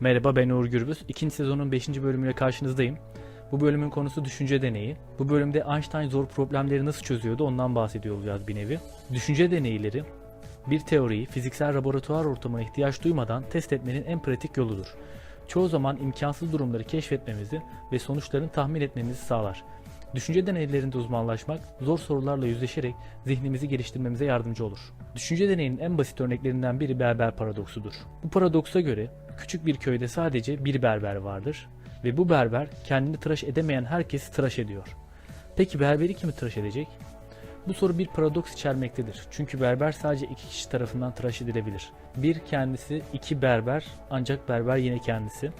Merhaba ben Uğur Gürbüz. İkinci sezonun 5. bölümüyle karşınızdayım. Bu bölümün konusu düşünce deneyi. Bu bölümde Einstein zor problemleri nasıl çözüyordu ondan bahsediyor olacağız bir nevi. Düşünce deneyleri bir teoriyi fiziksel laboratuvar ortamına ihtiyaç duymadan test etmenin en pratik yoludur. Çoğu zaman imkansız durumları keşfetmemizi ve sonuçlarını tahmin etmemizi sağlar. Düşünce deneylerinde uzmanlaşmak, zor sorularla yüzleşerek zihnimizi geliştirmemize yardımcı olur. Düşünce deneyinin en basit örneklerinden biri berber paradoksudur. Bu paradoksa göre küçük bir köyde sadece bir berber vardır ve bu berber kendini tıraş edemeyen herkesi tıraş ediyor. Peki berberi kimi tıraş edecek? Bu soru bir paradoks içermektedir. Çünkü berber sadece iki kişi tarafından tıraş edilebilir. Bir kendisi, iki berber ancak berber yine kendisi.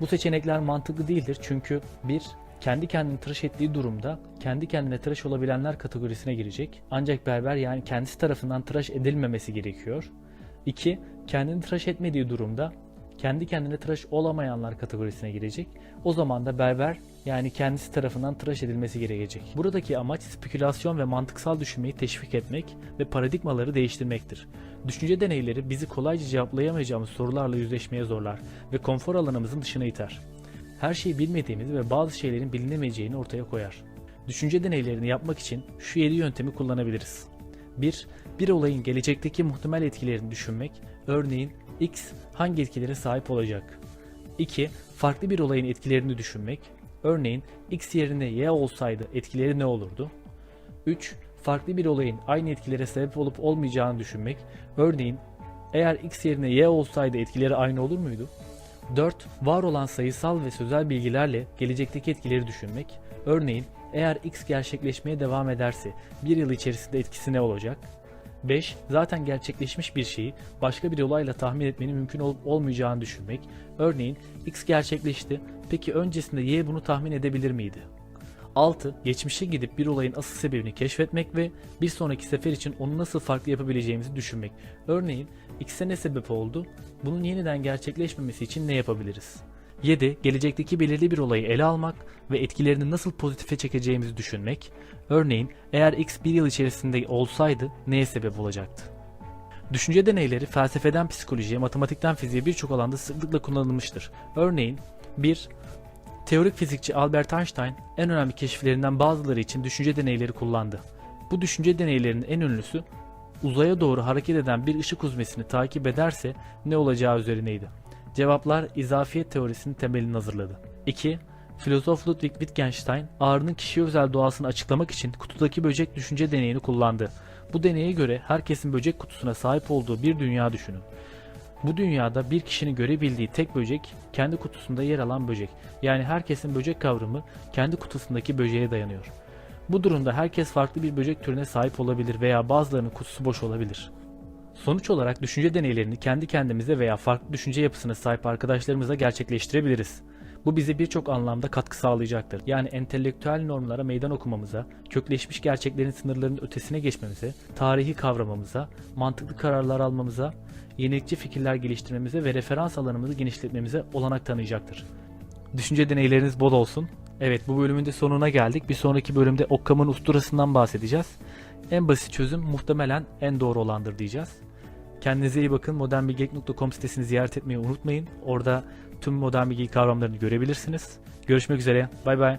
Bu seçenekler mantıklı değildir çünkü bir kendi kendini tıraş ettiği durumda kendi kendine tıraş olabilenler kategorisine girecek. Ancak berber yani kendisi tarafından tıraş edilmemesi gerekiyor. 2. Kendini tıraş etmediği durumda kendi kendine tıraş olamayanlar kategorisine girecek. O zaman da berber yani kendisi tarafından tıraş edilmesi gerekecek. Buradaki amaç spekülasyon ve mantıksal düşünmeyi teşvik etmek ve paradigmaları değiştirmektir. Düşünce deneyleri bizi kolayca cevaplayamayacağımız sorularla yüzleşmeye zorlar ve konfor alanımızın dışına iter. Her şeyi bilmediğimizi ve bazı şeylerin bilinemeyeceğini ortaya koyar. Düşünce deneylerini yapmak için şu 7 yöntemi kullanabiliriz. 1. Bir olayın gelecekteki muhtemel etkilerini düşünmek, örneğin X hangi etkilere sahip olacak? 2. Farklı bir olayın etkilerini düşünmek, örneğin X yerine Y olsaydı etkileri ne olurdu? 3. Farklı bir olayın aynı etkilere sebep olup olmayacağını düşünmek, örneğin eğer X yerine Y olsaydı etkileri aynı olur muydu? 4. Var olan sayısal ve sözel bilgilerle gelecekteki etkileri düşünmek, örneğin eğer X gerçekleşmeye devam ederse bir yıl içerisinde etkisi ne olacak? 5. Zaten gerçekleşmiş bir şeyi başka bir olayla tahmin etmenin mümkün olup olmayacağını düşünmek. Örneğin X gerçekleşti. Peki öncesinde Y bunu tahmin edebilir miydi? 6. Geçmişe gidip bir olayın asıl sebebini keşfetmek ve bir sonraki sefer için onu nasıl farklı yapabileceğimizi düşünmek. Örneğin X'e ne sebep oldu? Bunun yeniden gerçekleşmemesi için ne yapabiliriz? 7. Gelecekteki belirli bir olayı ele almak ve etkilerini nasıl pozitife çekeceğimizi düşünmek. Örneğin eğer X bir yıl içerisinde olsaydı neye sebep olacaktı? Düşünce deneyleri felsefeden psikolojiye, matematikten fiziğe birçok alanda sıklıkla kullanılmıştır. Örneğin 1. Teorik fizikçi Albert Einstein en önemli keşiflerinden bazıları için düşünce deneyleri kullandı. Bu düşünce deneylerinin en ünlüsü uzaya doğru hareket eden bir ışık huzmesini takip ederse ne olacağı üzerineydi. Cevaplar izafiyet teorisinin temelini hazırladı. 2. Filozof Ludwig Wittgenstein ağrının kişiye özel doğasını açıklamak için kutudaki böcek düşünce deneyini kullandı. Bu deneye göre herkesin böcek kutusuna sahip olduğu bir dünya düşünün. Bu dünyada bir kişinin görebildiği tek böcek kendi kutusunda yer alan böcek. Yani herkesin böcek kavramı kendi kutusundaki böceğe dayanıyor. Bu durumda herkes farklı bir böcek türüne sahip olabilir veya bazılarının kutusu boş olabilir. Sonuç olarak düşünce deneylerini kendi kendimize veya farklı düşünce yapısına sahip arkadaşlarımızla gerçekleştirebiliriz. Bu bize birçok anlamda katkı sağlayacaktır. Yani entelektüel normlara meydan okumamıza, kökleşmiş gerçeklerin sınırlarının ötesine geçmemize, tarihi kavramamıza, mantıklı kararlar almamıza, yenilikçi fikirler geliştirmemize ve referans alanımızı genişletmemize olanak tanıyacaktır. Düşünce deneyleriniz bol olsun. Evet bu bölümün de sonuna geldik. Bir sonraki bölümde Occam'ın usturasından bahsedeceğiz. En basit çözüm muhtemelen en doğru olandır diyeceğiz. Kendinize iyi bakın. modernbilgelik.com sitesini ziyaret etmeyi unutmayın. Orada tüm modern bilgi kavramlarını görebilirsiniz. Görüşmek üzere. Bay bay.